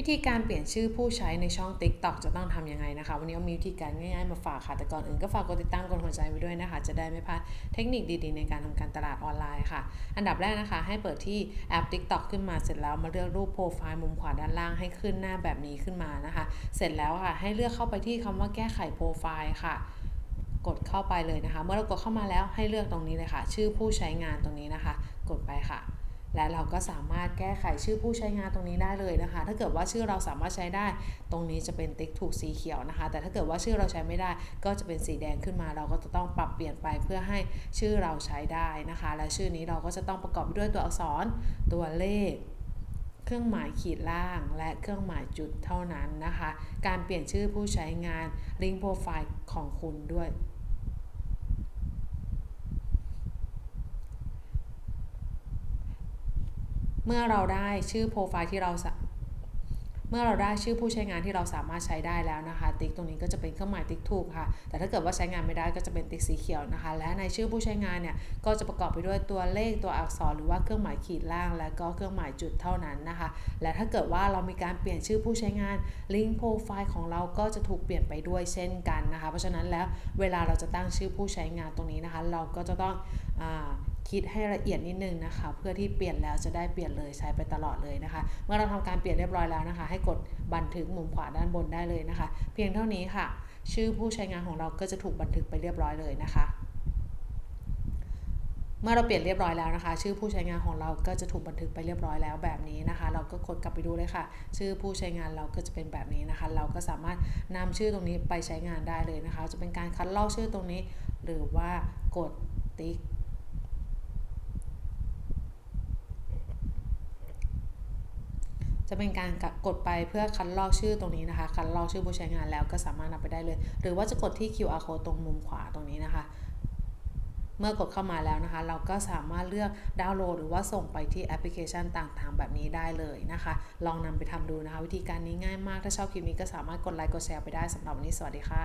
วิธีการเปลี่ยนชื่อผู้ใช้ในช่อง TikTok จะต้องทำยังไงนะคะ วันนี้เอามีวิธีการง่ายๆมาฝากค่ะ แต่ก่อนอื่นก็ฝากกดติดตามกดหัวใจไว้ด้วยนะคะ จะได้ไม่พลาดเทคนิคดีๆ ในการทำการตลาดออนไลน์ค่ะ อันดับแรกนะคะ ให้เปิดที่แอป TikTok ขึ้นมาเสร็จแล้วมาเลือกรูปโปรไฟล์มุมขวาด้านล่างให้ขึ้นหน้าแบบนี้ขึ้นมานะคะ เสร็จแล้วค่ะ ให้เลือกเข้าไปที่คำว่าแก้ไขโปรไฟล์ค่ะกดเข้าไปเลยนะคะ เมื่อเรากดเข้ามาแล้วให้เลือกตรงนี้เลยค่ะ ชื่อผู้ใช้งานตรงนี้นะคะ กดไปค่ะ และเราก็สามารถแก้ไขชื่อผู้ใช้งานตรงนี้ได้เลยนะคะ ถ้าเกิดว่าชื่อเราสามารถใช้ได้ ตรงนี้จะเป็นติ๊กถูกสีเขียวนะคะ แต่ถ้าเกิดว่าชื่อเราใช้ไม่ได้ ก็จะเป็นสีแดงขึ้นมา เราก็จะต้องปรับเปลี่ยนไปเพื่อให้ชื่อเราใช้ได้นะคะ และชื่อนี้เราก็จะต้องประกอบด้วยตัวอักษร ตัวเลขเครื่องหมายขีดล่างและเครื่องหมายจุดเท่านั้นนะคะ การเปลี่ยนชื่อผู้ใช้งานลิงก์โปรไฟล์ของคุณด้วย เมื่อเราได้ชื่อโปรไฟล์ที่เราเมื่อเราได้ชื่อผู้ใช้งานที่เราสามารถใช้ได้แล้วนะคะ ติ๊กตรงนี้ก็จะเป็นเครื่องหมายติ๊กถูกค่ะ แต่ถ้าเกิดว่าใช้งานไม่ได้ก็จะเป็นติ๊กสีเขียวนะคะ และในชื่อผู้ใช้งานเนี่ยก็จะประกอบไปด้วยตัวเลขตัวอักษรหรือว่าเครื่องหมายขีดล่าง และก็เครื่องหมายจุดเท่านั้นนะคะ และถ้าเกิดว่าเรามีการเปลี่ยนชื่อผู้ใช้งานลิงก์โปรไฟล์ของเราก็จะถูกเปลี่ยนไปด้วยเช่นกันนะคะ เพราะฉะนั้นแล้วเวลาเราจะตั้งชื่อผู้ใช้งานตรงนี้นะคะ เราก็จะต้องอ คิดให้ละเอียดนิดนึงนะคะ เพื่อที่เปลี่ยนแล้วจะได้เปลี่ยนเลยใช้ไปตลอดเลยนะคะ เมื่อเราทำการเปลี่ยนเรียบร้อยแล้วนะคะ ให้กดบันทึกมุมขวาด้านบนได้เลยนะคะ เพียงเท่านี้ค่ะ ชื่อผู้ใช้งานของเราก็จะถูกบันทึกไปเรียบร้อยเลยนะคะเมื่อเราเปลี่ยนเรียบร้อยแล้วนะคะ ชื่อผู้ใช้งานของเราก็จะถูกบันทึกไปเรียบร้อยแล้วแบบนี้นะคะ เราก็กดกลับไปดูเลยค่ะ ชื่อผู้ใช้งานเราก็จะเป็นแบบนี้นะคะ เราก็สามารถนำชื่อตรงนี้ไปใช้งานได้เลยนะคะ จะเป็นการคัดลอกชื่อตรงนี้ หรือว่ากดติ๊ก จะเป็นการกดไปเพื่อคัดลอกชื่อตรงนี้นะคะ คัดลอกชื่อผู้ใช้งานแล้วก็สามารถนำไปได้เลย หรือว่าจะกดที่ QR code ตรงมุมขวาตรงนี้นะคะ เมื่อกดเข้ามาแล้วนะคะ เราก็สามารถเลือกดาวน์โหลดหรือว่าส่งไปที่แอปพลิเคชันต่างๆ แบบนี้ได้เลยนะคะ ลองนำไปทำดูนะคะ วิธีการนี้ง่ายมาก ถ้าชอบคลิปนี้ก็สามารถกดไลค์กดแชร์ไปได้สำหรับวันนี้สวัสดีค่ะ